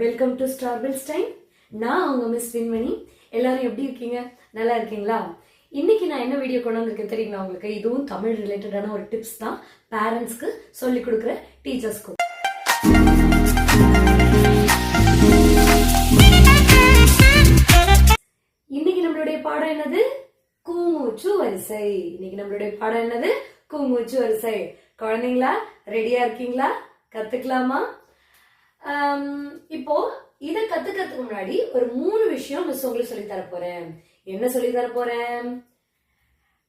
Welcome to ஸ்டார்பிள்ஸ் time நான் அவங்க miss வின்மணி எல்லாரும் எப்படி இருக்கீங்க? நல்லா இருக்கீங்களா? இன்னைக்கு நான் என்ன வீடியோ கொண்டு வந்திருக்கேன் தெரியுங்களா உங்களுக்கு? இதுவும் தமிழ் ரிலேட்டடான ஒரு டிப்ஸ் தான். பேரண்ட்ஸ்க்கு சொல்லி கொடுக்குற டீச்சர்ஸ்க்கும் இன்னைக்கு நம்மளுடைய பாடம் என்னது? கூமூச்சு வரிசை. இன்னைக்கு நம்மளுடைய பாடம் என்னது? கூமூச்சு வரிசை. குழந்தைங்களா ரெடியா இருக்கீங்களா? கத்துக்கலாமா? இப்போ இதை கத்துக்கிறதுக்கு முன்னாடி ஒரு மூணு விஷயம் மிஸ் உங்களுக்கு சொல்லி தர போறேன். என்ன சொல்லி தர போறேன்?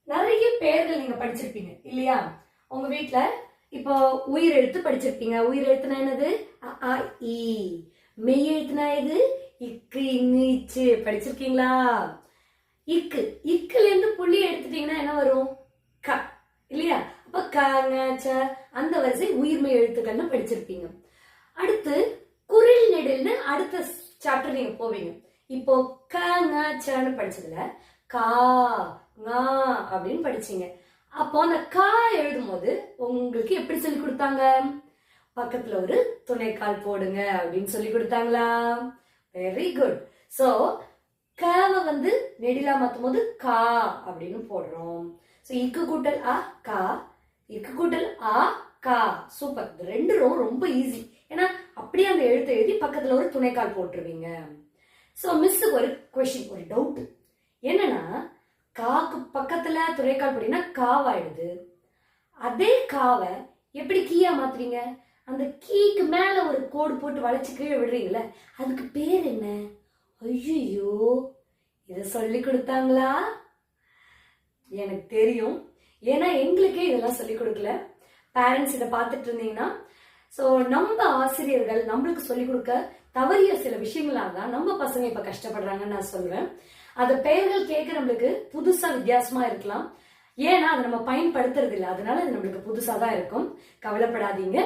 நிறைய பேர்கள் நீங்க படிச்சிருப்பீங்க இல்லையா? உங்க வீட்ல இப்போ உயிர் எழுத்து படிச்சிருப்பீங்க. உயிர் எழுத்துனா என்னது? அ, இ. மெய் எழுத்துனா இது இக்கு இங்கு இச்சு. படிச்சிருக்கீங்களா? இக்கு. இக்குல இருந்து புள்ளி எடுத்துட்டீங்கன்னா என்ன வரும்? க இல்லையா? அப்ப க அந்த வரிசை உயிர்மை எழுத்துக்கள்னு படிச்சிருப்பீங்க. அடுத்து குரில் நெடில்னு அடுத்த சாப்டர் நீங்க போவீங்க. இப்போ க ங சன்னு படிச்சதுல கா ஙா அப்படின்னு படிச்சீங்க. அப்போ அந்த கா எழுதும் போது உங்களுக்கு எப்படி சொல்லி கொடுத்தாங்க? பக்கத்துல ஒரு துணைக்கால் போடுங்க அப்படின்னு சொல்லி கொடுத்தாங்களா? வெரி குட் சோ கவை வந்து நெடிலா மாத்தும் போது கா அப்படின்னு போடுறோம். சோ இக்கு கூட்டல் அ கா இக்கு கூட்டல் ஆ கா. சூப்பர். ரெண்டு ரொம்ப ஈஸி ஏன்னா அப்படியே அந்த எழுத்தை எழுதி பக்கத்தில் ஒரு துணைக்கால் போட்டுருவீங்க. ஸோ மிஸ்ஸுக்கு ஒரு கொஷின் ஒரு டவுட் என்னன்னா காக்கு பக்கத்தில் துணைக்கால் போட்டீங்கன்னா காவாயிடுது. அதே காவை எப்படி கீயா மாத்துறீங்க? அந்த கீக்கு மேலே ஒரு கோடு போட்டு வளைச்சு கீழே விடுறீங்களே அதுக்கு பேர் என்ன? ஐயோ இதை சொல்லி கொடுத்தாங்களா? எனக்கு தெரியும். ஏன்னா எங்களுக்கே இதெல்லாம் சொல்லி கொடுக்கல. பேரண்ட்ஸ் இதை பார்த்துட்டு இருந்தீங்கன்னா ஸோ நம்ம ஆசிரியர்கள் நம்மளுக்கு சொல்லிக் கொடுக்க தவறிய சில விஷயங்களால தான் நம்ம பசங்க இப்ப கஷ்டப்படுறாங்கன்னு நான் சொல்லுவேன் அந்த பெயர்கள் கேட்க நம்மளுக்கு புதுசா வித்தியாசமா இருக்கலாம். ஏன்னா அதை நம்ம பயன்படுத்துறது இல்லை அதனால அது நம்மளுக்கு புதுசா தான் இருக்கும். கவலைப்படாதீங்க.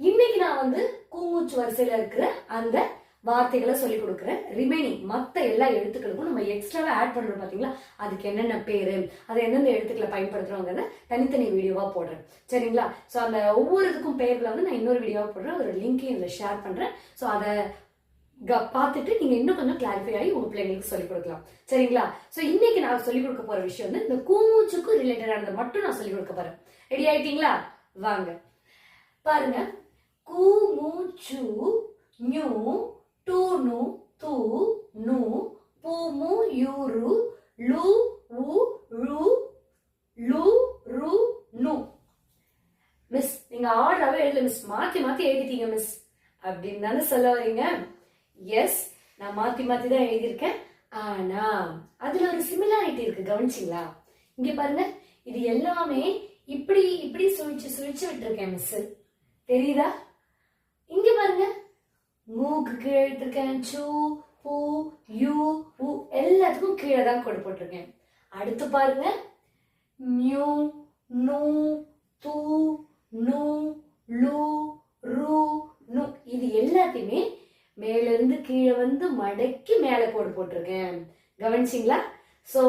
இன்னைக்கு நான் வந்து கூமூச்சு வரிசையில இருக்கிற அந்த வார்த்தைகளை சொல்லி கொடுக்குறேன். ரிமைனிங் மற்ற எல்லா எழுத்துக்களுக்கும் நம்ம எக்ஸ்ட்ராவா ஆட் பண்ணுறோம் பார்த்தீங்களா அதுக்கு என்னென்ன பேர் அதை எந்தெந்த எழுத்துக்களை பயன்படுத்துறோங்கிறத தனித்தனி வீடியோவாக போடுறேன். சரிங்களா? ஸோ அந்த ஒவ்வொரு இதுக்கும் பேரில் வந்து நான் இன்னொரு வீடியோவாக போடுறேன். ஒரு லிங்க்கையும் இதில் ஷேர் பண்ணுறேன் ஸோ அதை க- பார்த்துட்டு நீங்க இன்னும் கொஞ்சம் கிளாரிஃபை ஆகி உங்க பிள்ளைங்களுக்கு சொல்லிக் கொடுக்கலாம். சரிங்களா? ஸோ இன்னைக்கு நான் சொல்லிக் கொடுக்க போற விஷயம் வந்து இந்த கூமூச்சுக்கு ரிலேட்டடானதை மட்டும் நான் சொல்லிக் கொடுக்க போறேன். ரெடி ஆயிட்டீங்களா? வாங்க. பாருங்க. கூமூச்சு நியூ டூ நு தூ நு பூ மு யூரு லு உ ரு லு ரு நு. மிஸ் நீங்க ஆர்டராகவே எழுதல மிஸ் மாத்தி மாத்தி எழுதிட்டீங்க மிஸ் அப்படின்னு தானே சொல்ல வரீங்க எஸ் நான் மாத்தி மாத்தி தான் எழுதியிருக்கேன். ஆனா அதுல ஒரு சிமிலாரிட்டி இருக்கு கவனிச்சிங்களா? இங்க பாருங்க இது எல்லாமே இப்படி இப்படி சுழிச்சு சுழிச்சு விட்டுருக்கேன் மிஸ் தெரியுதா? இங்க பாருங்க மூக்கு கீழே எடுத்திருக்கேன் சூ பூ யூ உ எல்லாத்துக்கும் கீழே தான் கொடு போட்டிருக்கேன். அடுத்து பாருங்க. நியூ நூ தூ நு லு ரு நு. இது எல்லாத்தையுமே மேலிருந்து கீழே வந்து மடக்கி மேலே கோடு போட்டிருக்கேன். கவனிச்சிங்களா? சோ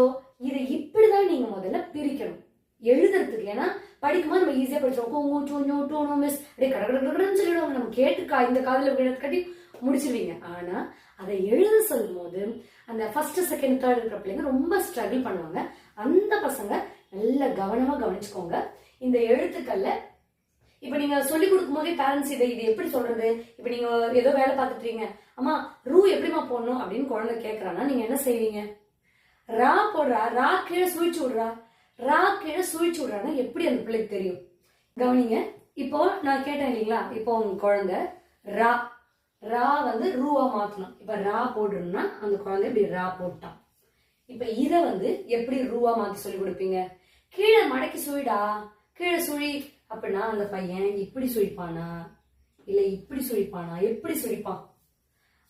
இது இப்படிதான் நீங்கள் முதல்ல பிரிக்கணும். எழுதுறதுக்கு ஏன்னா படிக்கும்போது நம்ம ஈஸியாக படிச்சோம். கூங்கு டூ டூ மிஸ் அப்படியே கட கடன்னு சொல்லிடுவாங்க. நம்ம கேட்டு கா- இந்த காதில் விழுந்து கட்டி முடிச்சிருவீங்க. ஆனால் அதை எழுத சொல்லும் போது அந்த ஃபர்ஸ்ட் செகண்ட் தேர்ட் இருக்கிற பிள்ளைங்க ரொம்ப ஸ்ட்ரகிள் பண்ணுவாங்க. அந்த பசங்க நல்ல கவனமாக கவனிச்சுக்கோங்க. இந்த எழுத்துக்கள்ல இப்ப நீங்க சொல்லி கொடுக்கும் போதே பேரண்ட்ஸ் இதை இது எப்படி சொல்றது? இப்ப நீங்க ஏதோ வேலை பார்த்துட்டீங்க அம்மா ரூ எப்படிமா போடணும் அப்படின்னு குழந்தை கேட்கறான்னா நீங்க என்ன செய்வீங்க? ரா போடுறா ரா கீழே சுழிச்சு விடுறா. ரா கீழே சுழிச்சு விடுறான்னா எப்படி அந்த பிள்ளைக்கு தெரியும்? கவனிங்க இப்போ நான் கேட்டேன் இல்லைங்களா? இப்போ உங்க குழந்தை ரா ரா வந்து ரூவா மாத்தணும் இப்ப ரா போடுறோம்னா அந்த குழந்தை இப்படி ரா போட்டான். இப்ப இத வந்து எப்படி ரூவா மாத்தி சொல்லி கொடுப்பீங்க? கீழே மடக்கி சுழிடா. கீழே சுழி. அப்படின்னா அந்த பையன் இப்படி சுழிப்பானா? இல்ல இப்படி சுழிப்பானா? எப்படி சுழிப்பான்?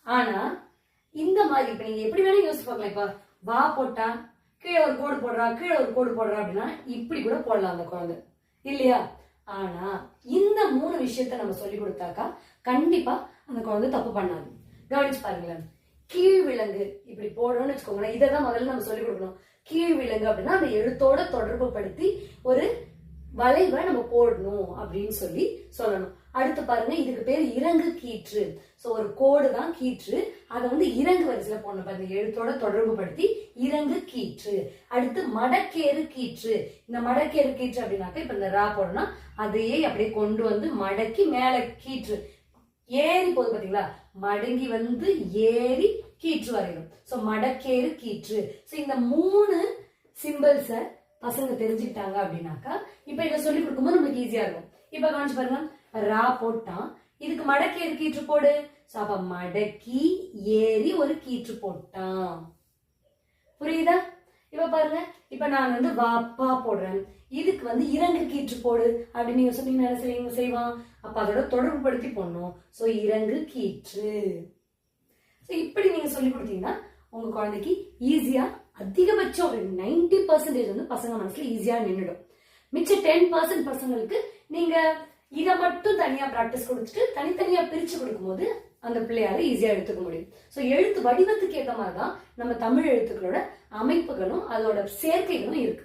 ஆனா இந்த மாதிரி இப்ப நீங்க எப்படி வேணா யோசிச்சு பார்க்கலாம். இப்ப வா போட்டான் கீழே ஒரு கோடு போடுறா கீழே ஒரு கோடு போடுறா அப்படின்னா இப்படி கூட போடலாம் அந்த குழந்தை. இல்லையா? ஆனா இந்த மூணு விஷயத்த நம்ம சொல்லி கொடுத்தாக்கா கண்டிப்பா அந்த குழந்தை தப்பு பண்ணாது. கவனிச்சு பாருங்களேன். கீழ் விலங்கு இப்படி போடுறோம்னு வச்சுக்கோங்களேன். இதை தான் முதல்ல நம்ம சொல்லி கொடுக்கணும். கீழ் விலங்கு அப்படின்னா அந்த எழுத்தோட தொடர்பு படுத்தி ஒரு வளைவை நம்ம போடணும் அப்படின்னு சொல்லி சொல்லணும். அடுத்து பாருங்க இதுக்கு பேர் இறங்கு கீற்று. ஸோ ஒரு கோடு தான் கீற்று. அதை வந்து இறங்கு வரிசையில் போடணும் பாருங்க. எழுத்தோட தொடர்பு படுத்தி இறங்கு கீற்று. அடுத்து மடக்கேறு கீற்று. இந்த மடக்கேறு கீற்று அப்படின்னாக்க இப்போ இந்த ரா போடணும்னா அதையே அப்படியே கொண்டு வந்து மடக்கி மேலே கீற்று. ஏறி போகுது பார்த்தீங்களா மடங்கி வந்து ஏறி கீற்று வரையணும். ஸோ மடக்கேறு கீற்று. ஸோ இந்த மூணு சிம்பிள்ஸை பசங்க தெரிஞ்சுக்கிட்டாங்க அப்படின்னாக்கா இப்போ இதை சொல்லி கொடுக்கும்போது நமக்கு ஈஸியாக இருக்கும். இப்போ காமிச்சு பாருங்க. ரா போட்டான் இதுக்கு மடக்கி எது கீற்று போடு? ஸோ அப்ப மடக்கி ஏறி ஒரு கீற்று போட்டான் புரியுதா? இப்ப பாருங்க இப்ப நான் வந்து வாப்பா போடுறேன். இதுக்கு வந்து இறங்கு கீற்று போடு. அப்படின்னு நீங்க சொன்னீங்கன்னா என்ன செய்வீங்க? செய்வான். அப்ப அதோட தொடர்பு படுத்தி போடணும். சோ இறங்கு கீற்று. சோ இப்படி நீங்க சொல்லி கொடுத்தீங்கன்னா உங்க குழந்தைக்கு ஈஸியா அதிகபட்சம் ஒரு நைன்டி பர்சன்டேஜ் வந்து பசங்க மனசுல ஈஸியா நின்றுடும். மிச்ச டென் பர்சன்ட் பசங்களுக்கு நீங்க இதை மட்டும் தனியா பிராக்டிஸ் கொடுத்துட்டு தனித்தனியா பிரிச்சு கொடுக்கும்போது அந்த பிள்ளையால ஈஸியா எடுத்துக்க முடியும். ஸோ எழுத்து வடிவத்துக்கு ஏற்ற மாதிரி தான் நம்ம தமிழ் எழுத்துக்களோட அமைப்புகளும் அதோட சேர்க்கைகளும் இருக்கு.